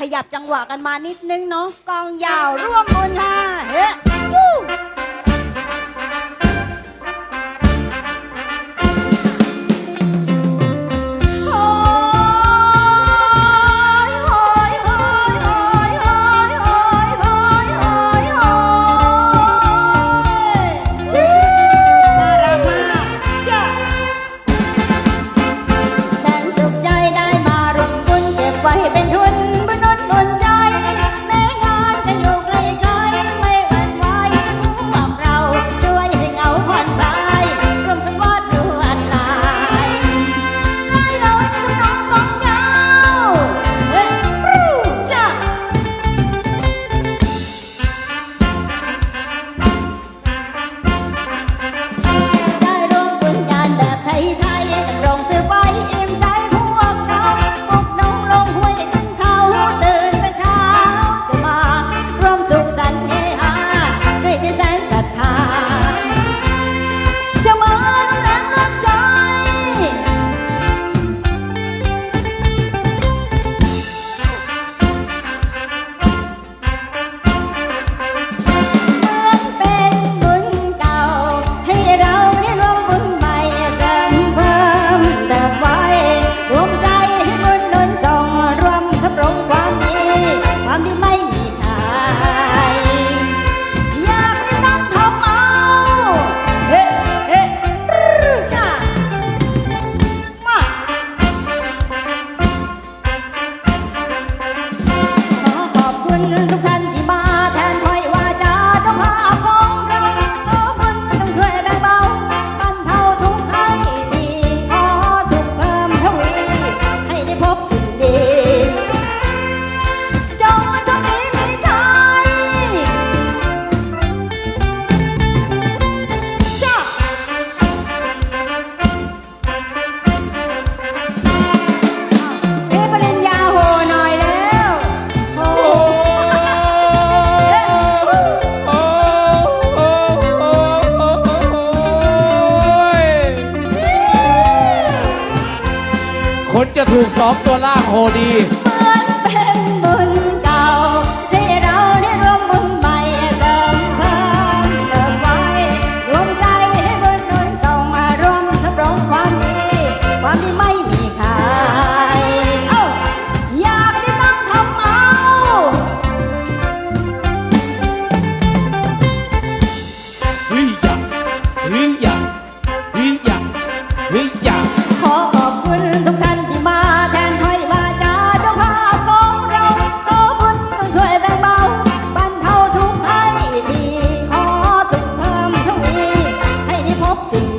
ขยับจังหวะกันมานิดนึงเนาะกองยาวร่วมบุญค่ะเฮ้ คนจะถูกสองตัวล่างโหดี เป็นบุญเก่า ที่เราได้รวมบุญใหม่เสริมเพิ่มเติมไว้รวมใจให้บุญนุนส่งมาวมทับรงความดี ความดีไม่มีขายเอ้าอยากได้ต้องทำเอา เฮ้ยเฮ้ยเฮ้ยเฮ้ย Thompson.